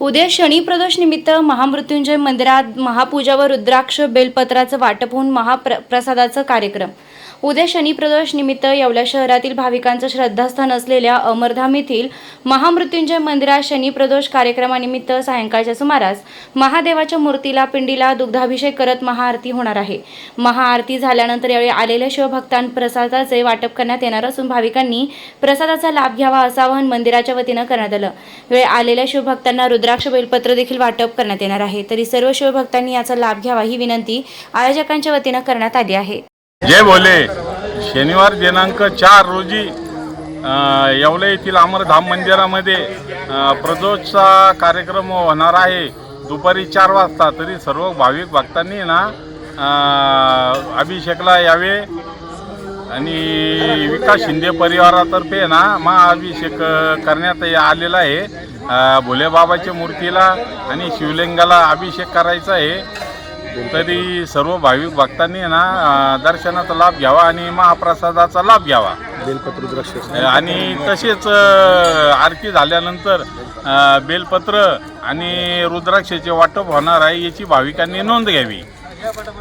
उद्या शनी प्रदोष निमित्त महामृत्युंजय मंदिरात महापूजा व रुद्राक्ष बेलपत्राचं वाटप होऊन महाप्र प्रसादाचा कार्यक्रम. उद्या शनी प्रदोष निमित्त येवला शहरातील भाविकांचं श्रद्धास्थान असलेल्या अमरधाम येथील महामृत्युंजय मंदिरात शनिप्रदोष कार्यक्रमानिमित्त सायंकाळच्या सुमारास महादेवाच्या मूर्तीला पिंडीला दुग्धाभिषेक करत महाआरती होणार आहे. महाआरती झाल्यानंतर यावेळी आलेल्या शिवभक्तां प्रसादाचे वाटप करण्यात येणार असून भाविकांनी प्रसादाचा लाभ घ्यावा असं आवाहन मंदिराच्या वतीनं करण्यात आलं. वेळ आलेल्या शिवभक्तांना रुद्राक्ष बेलपत्र देखील वाटप करण्यात येणार आहे. तरी सर्व शिवभक्तांनी याचा लाभ घ्यावा ही विनंती आयोजकांच्या वतीनं करण्यात आली आहे. जय भोले. शनिवार दिनांक चार रोजी येवले येथील अमरधाम मंदिरामध्ये अ, प्रदोषचा कार्यक्रम होणार आहे. दुपारी चार वाजता तरी सर्व भाविक भक्तांनी ना अभिषेकला यावे. आणि विकास शिंदे परिवारातर्फे ना महाअभिषेक करण्यात आलेला आहे. भोलेबाबाच्या मूर्तीला आणि शिवलिंगाला अभिषेक करायचा आहे. तरी सर्व भाविक भक्तांनी ना दर्शनाचा लाभ घ्यावा आणि महाप्रसादाचा लाभ घ्यावा. बेलपत्र द्राक्ष. आणि तसेच आरती झाल्यानंतर बेलपत्र आणि रुद्राक्षाचे वाटप होणार आहे याची भाविकांनी नोंद घ्यावी.